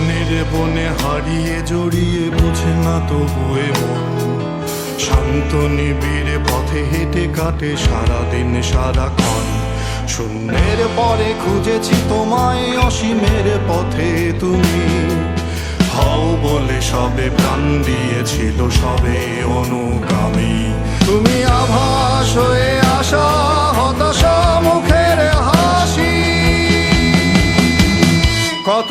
প্রশ্নের বনে হারিয়ে জড়িয়ে বুঝে না তবুয়ে মন শান্ত নিবিড় পথে হেঁটে কাটে সারাদিন সারাক্ষণ। শূন্যের পরে খুঁজেছি তোমায় অসীমের পথে তুমি। হও বলে সবে প্রাণ দিয়েছিল সবে অনুগামী। তুমি আভাস হয়ে আসা, হতাশা মুখের হাসি। কত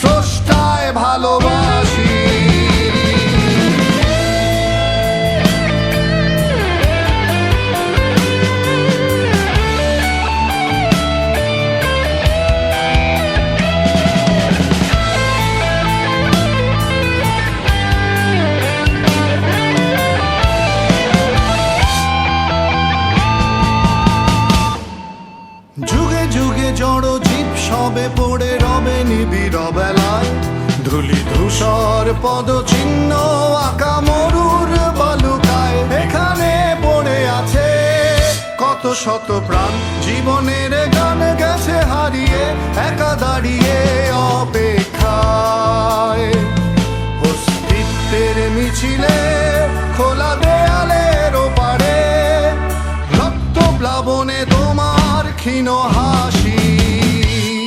স্রষ্টায় ভালোবাসি। যুগে যুগে জড় জীব সবে পড়ে রবে নিবিড় বেলায় ধুলি ধূসর পদ চিহ্ন আঁকা মরুর বালুকায় এখানে পড়ে আছে। কত শত প্রাণ জীবনের গান গেছে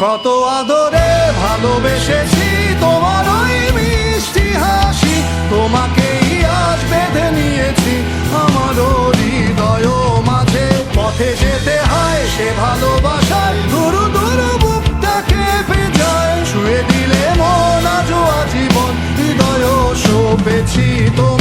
কত আদরে ভালোবেসেছি, তোমার ওই মিষ্টি হাসি, তোমাকেই আজ বেঁধে নিয়েছি। আমার হৃদয় মাঝে পথে যেতে হয়, সে ভালোবাসায় দুরু দুরু বুকটাকে ভেজায় ছুঁয়ে দিলে মন আজও আজীবন হৃদয় শোপেছি তোমায়